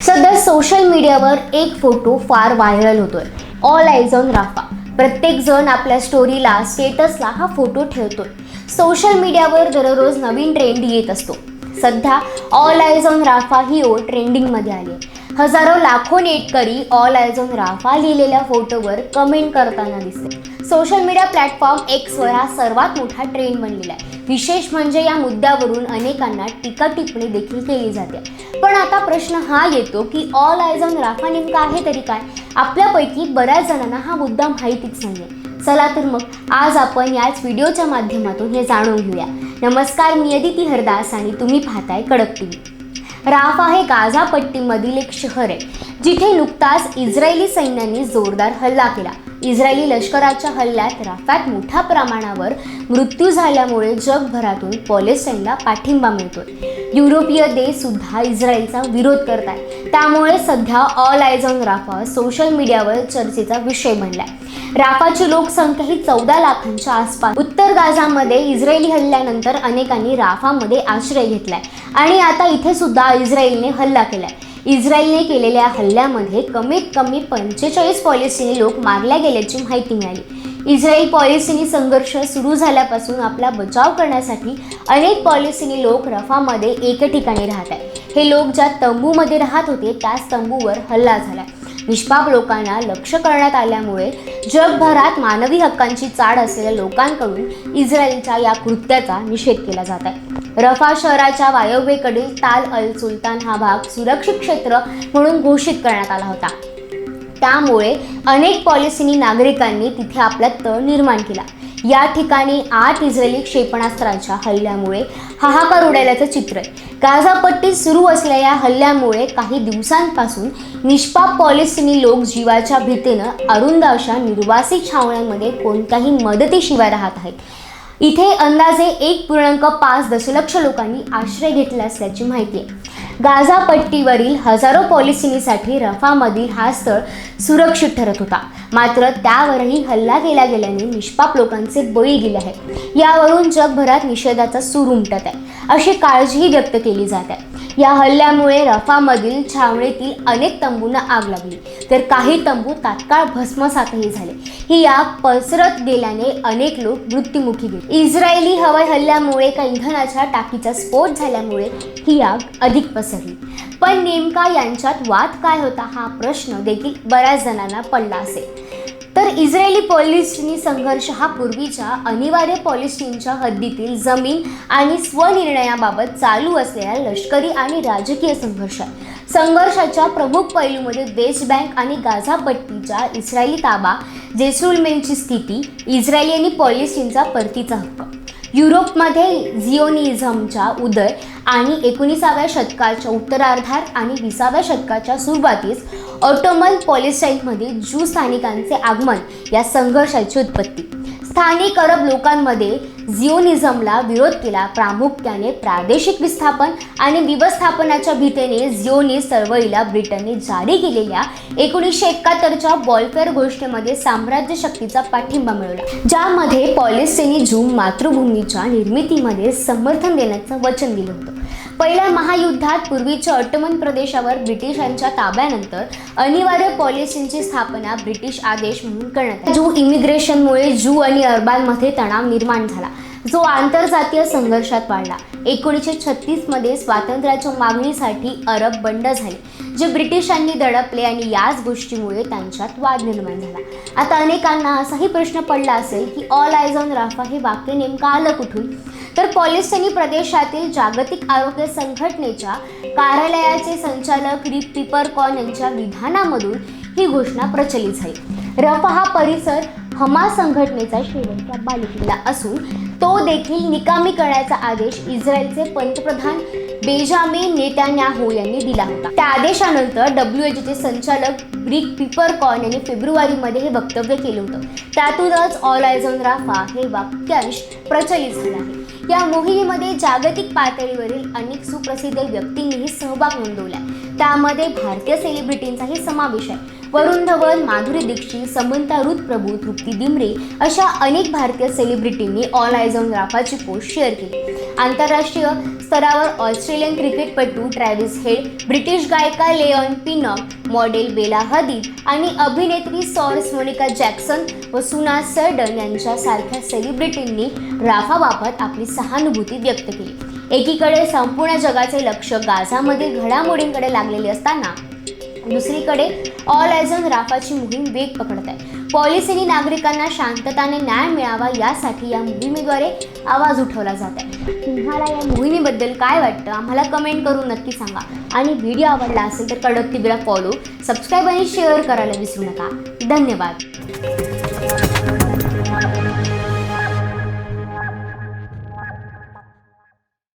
सध्या सोशल मीडियावर एक फोटो फार व्हायरल होतोय. All eyes on Rafa. प्रत्येक जण आपल्या स्टोरीला स्टेटसला हा फोटो ठेवतोय. सोशल मीडियावर दररोज नवीन ट्रेंड येत असतो. सध्या ऑल आयज ऑन राफा ही ओळ ट्रेंडिंगमध्ये आली आहे. हजारो लाखो नेटकरी ऑल आयज ऑन राफा लिहिलेल्या फोटोवर कमेंट करताना दिसते सोशल मीडिया प्लॅटफॉर्म एक्सवर हा सर्वात मोठा ट्रेंड बनलेला आहे. विशेष म्हणजे या मुद्द्यावरून अनेकांना टीका टिप्पणी देखील केली जाते. पण आता प्रश्न हा येतो की ऑल आयज ऑन राफा नेमका आहे तरी काय? आपल्यापैकी बऱ्याच जणांना हा मुद्दा माहितीच नाही चला तर मग आज आपण याच व्हिडिओच्या माध्यमातून हे जाणून घेऊया. नमस्कार मी अदिती हरदास आणि तुम्ही पाहताय कडक टीव्ही. राफा हे गाझा पट्टीमधील एक शहर आहे जिथे नुकताच इस्रायली सैन्यांनी जोरदार हल्ला केला. इस्रायली लष्कराच्या हल्ल्यात राफात मोठ्या प्रमाणावर मृत्यू झाल्यामुळे जगभरातून पॉलेस्टाईनला पाठिंबा मिळतोय. युरोपीय देशसुद्धा इस्रायलचा विरोध करत आहे त्यामुळे सध्या all eyes on Rafa social मीडियावर चर्चेचा विषय बनलाय. राफाची लोकसंख्या ही चौदा लाखांच्या आसपास. उत्तर गाझामध्ये इस्रायली हल्ल्यानंतर अनेकांनी राफामध्ये आश्रय घेतलाय. आणि आता इथे सुद्धा इस्रायलने हल्ला केलाय. इस्रायलने केलेल्या हल्ल्यामध्ये कमीत कमी पंचेचाळीस पॉलिस्टिनी लोक मारल्या गेल्याची माहिती मिळाली. इस्रायल पॉलिसीनी संघर्ष सुरू झाल्यापासून आपला बचाव करण्यासाठी अनेक पॉलिसीनी लोक रफामध्ये एक ठिकाणी राहत आहेत. हे लोक ज्या तंबूमध्ये राहत होते त्याच तंबूवर हल्ला झाला निष्पाप लोकांना लक्ष करण्यात आल्यामुळे जगभरात मानवी हक्कांची चाड असलेल्या लोकांकडून इस्रायलच्या या कृत्याचा निषेध केला जात आहे. रफा शहराच्या वायव्येकडील ताल अल सुलतान हा भाग सुरक्षित क्षेत्र म्हणून घोषित करण्यात आला होता. त्यामुळे अनेक पॉलिसीनी नागरिकांनी तिथे आपला तळ निर्माण केला. या ठिकाणी आठ इस्रायली क्षेपणास्त्राच्या हल्ल्यामुळे हाहाकार उडाल्याचं चित्र आहे. गाझापट्टीत सुरू असलेल्या या हल्ल्यामुळे काही दिवसांपासून निष्पाप पॉलिसीनी लोक जीवाच्या भीतीनं अरुंद अशा निर्वासित छावण्यांमध्ये कोणत्याही मदतीशिवाय राहत आहेत. इथे अंदाजे एक पूर्णांक पाच दशलक्ष लोकांनी आश्रय घेतला असल्याची माहिती आहे. गाझा पट्टीवरील हजारो पॉलिसिनीसाठी रफामधील हा स्थळ सुरक्षित ठरत होता. मात्र त्यावरही हल्ला केला गेल्याने निष्पाप लोकांचे बळी गेले आहेत यावरून जगभरात निषेधाचा सूर उमटत आहे. अशी काळजीही व्यक्त केली जात आहे. या हल्ल्यामुळे रफामधील छावणीतील अनेक तंबूंना आग लागली. तर काही तंबू तात्काळ भस्मसातही झाले. ही आग पसरत गेल्याने अनेक लोक मृत्युमुखी गेले. इस्रायली हवाई हल्ल्यामुळे एका इंधनाच्या टाकीचा स्फोट झाल्यामुळे ही आग अधिक पसरली. पण नेमका यांच्यात वाद काय होता हा प्रश्न देखील बऱ्याच जणांना पडला असेल. तर इस्रायली पॉलिस्टिनी संघर्ष हा पूर्वीच्या अनिवार्य पॉलिस्टिनच्या हद्दीतील जमीन आणि स्वनिर्णयाबाबत चालू असलेल्या लष्करी आणि राजकीय संघर्ष आहे. संघर्षाच्या प्रमुख पैलूमध्ये वेस्ट बँक आणि गाझापट्टीच्या इस्रायली ताबा जेसुलमेनची स्थिती इस्रायली आणि पॉलिस्टिनचा परतीचा हक्क. युरोपमध्ये झिओनिझमचा उदय आणि एकोणीसाव्या शतकाच्या उत्तरार्धात आणि विसाव्या शतकाच्या सुरुवातीस ऑटोमन पॉलिस्टाईनमध्ये ज्यू स्थानिकांचे आगमन या संघर्षाची उत्पत्ती. स्थानिक अरब लोकांमध्ये झिओनिझमला विरोध केला. प्रामुख्याने प्रादेशिक विस्थापन आणि व्यवस्थापनाच्या भीतीने झिओनी चळवळीला ब्रिटनने जारी केलेल्या एकोणीसशे एकाहत्तरच्या बॉलफेअर घोषणेमध्ये साम्राज्य शक्तीचा पाठिंबा मिळवला ज्यामध्ये पॉलिस्टिनी झूम मातृभूमीच्या निर्मितीमध्ये समर्थन देण्याचं वचन दिलं होतं. पहिल्या महायुद्धात पूर्वीच्या ऑटोमन प्रदेशावर ब्रिटिशांच्या ताब्यानंतर अनिवार्य पॉलिसींची स्थापना ब्रिटिश आदेश म्हणून करण्यात आली. जू इमिग्रेशनमुळे जू आणि अरबांमध्ये तणाव निर्माण झाला. जो आंतरजातीय संघर्षात वाढला. एकोणीसशे छत्तीसमध्ये स्वातंत्र्याच्या मागणीसाठी अरब बंड झाले जे ब्रिटिशांनी दडपले आणि याच गोष्टीमुळे त्यांच्यात वाद निर्माण झाला. आता अनेकांना असाही प्रश्न पडला असेल की ऑल आयझ ऑन राफा हे वाक्य नेमकं आलं कुठून? तर पॉलिस्टनी प्रदेशातील जागतिक आरोग्य संघटनेच्या कार्यालयाचे संचालक रिप पिपरकॉन यांच्या विधानामधून ही घोषणा प्रचलित झाली रफा हा परिसर हमा संघटनेचा शेवटचा बालिकेला असून तो देखील निकामी करण्याचा आदेश इस्रायलचे पंतप्रधान बेजामिन नेतान्याहू यांनी दिला होता. त्या आदेशानंतर डब्ल्यू एचचे संचालक ब्रिक पिपरकॉन यांनी फेब्रुवारीमध्ये हे वक्तव्य केलं होतं. त्यातूनच ऑल आयज राफा हे वाक्यांश प्रचलित झालं आहे. या मोहिमेमध्ये जागतिक पातळीवरील अनेक सुप्रसिद्ध व्यक्तींनीही सहभाग नोंदवला त्यामध्ये भारतीय सेलिब्रिटींचाही समावेश आहे. वरुण धवन माधुरी दीक्षित समंता रुथ प्रभू तृप्ती दिमरे अशा अनेक भारतीय सेलिब्रिटींनी ऑल आयझॉन राफाची पोस्ट शेअर केली. आंतरराष्ट्रीय स्तरावर ऑस्ट्रेलियन क्रिकेटपटू ट्रॅव्हिस हेड ब्रिटिश गायिका लेऑन पिनॉक मॉडेल बेला हदीद आणि अभिनेत्री सॉर्स मोनिका जॅक्सन व सुना सर्डन यांच्यासारख्या सेलिब्रिटींनी राफाबाबत आपली सहानुभूती व्यक्त केली. एकीकडे संपूर्ण जगाचे लक्ष गाझामधील घडामोडींकडे लागलेले असताना दुसरीकडे ऑल आयझन राफाची मोहीम वेग पकडत आहे. पॉलिसीनी नागरिकांना शांतताने न्याय मिळावा यासाठी या मोहिमेद्वारे आवाज उठवला जात आहे. तुम्हाला या मोहिमेबद्दल काय वाटतं? आम्हाला कमेंट करून नक्की सांगा. आणि व्हिडिओ आवडला असेल तर कडक टीव्हीला फॉलो सबस्क्राईब आणि शेअर करायला विसरू नका. धन्यवाद.